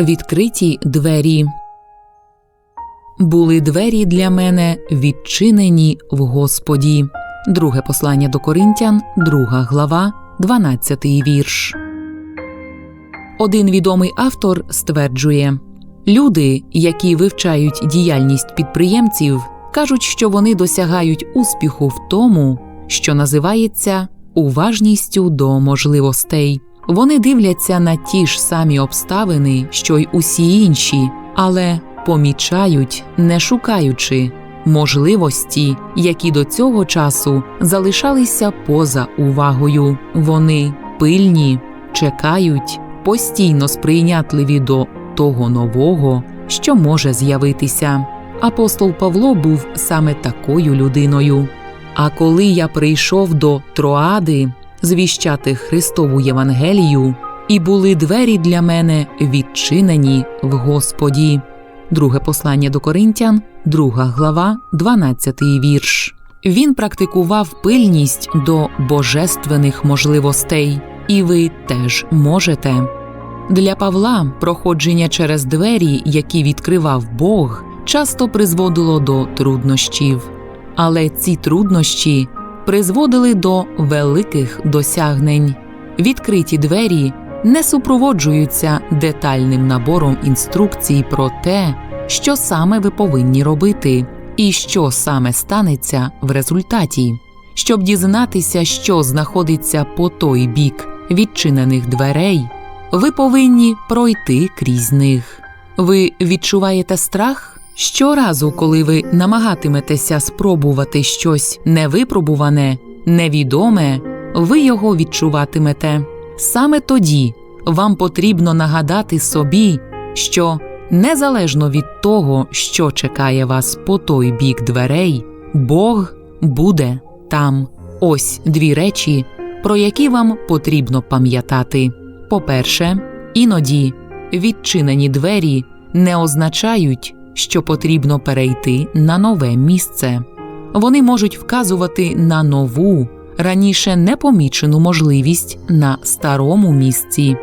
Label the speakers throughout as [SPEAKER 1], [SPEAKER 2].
[SPEAKER 1] Відкриті двері. Були двері для мене відчинені в Господі. Друге послання до Коринтян, друга глава, 12 вірш. Один відомий автор стверджує: люди, які вивчають діяльність підприємців, кажуть, що вони досягають успіху в тому, що називається уважністю до можливостей. Вони дивляться на ті ж самі обставини, що й усі інші, але помічають, не шукаючи можливості, які до цього часу залишалися поза увагою. Вони пильні, чекають, постійно сприйнятливі до того нового, що може з'явитися. Апостол Павло був саме такою людиною. А коли я прийшов до Троади звіщати Христову Євангелію, і були двері для мене відчинені в Господі. Друге послання до Коринтян, друга глава, 12 вірш. Він практикував пильність до божественних можливостей, і ви теж можете. Для Павла проходження через двері, які відкривав Бог, часто призводило до труднощів, але ці труднощі призводили до великих досягнень. Відкриті двері не супроводжуються детальним набором інструкцій про те, що саме ви повинні робити, і що саме станеться в результаті. Щоб дізнатися, що знаходиться по той бік відчинених дверей, ви повинні пройти крізь них. Ви відчуваєте страх? Щоразу, коли ви намагатиметеся спробувати щось невипробуване, невідоме, ви його відчуватимете. Саме тоді вам потрібно нагадати собі, що незалежно від того, що чекає вас по той бік дверей, Бог буде там. Ось дві речі, про які вам потрібно пам'ятати. По-перше, іноді відчинені двері не означають, що потрібно перейти на нове місце. Вони можуть вказувати на нову, раніше непомічену можливість на старому місці.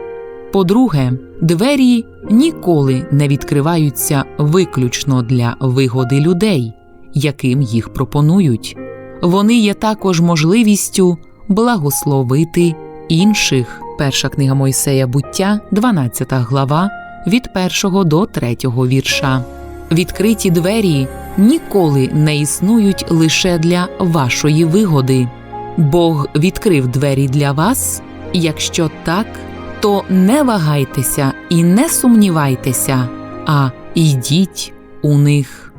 [SPEAKER 1] По-друге, двері ніколи не відкриваються виключно для вигоди людей, яким їх пропонують. Вони є також можливістю благословити інших. Перша книга Мойсея буття, 12 глава, від 1 до 3 вірша. Відкриті двері ніколи не існують лише для вашої вигоди. Бог відкрив двері для вас. Якщо так, то не вагайтеся і не сумнівайтеся, а йдіть у них.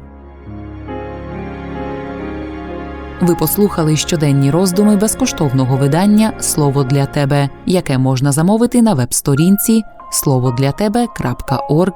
[SPEAKER 1] Ви послухали щоденні роздуми безкоштовного видання Слово для тебе, яке можна замовити на веб-сторінці слово для тебе.орг.ua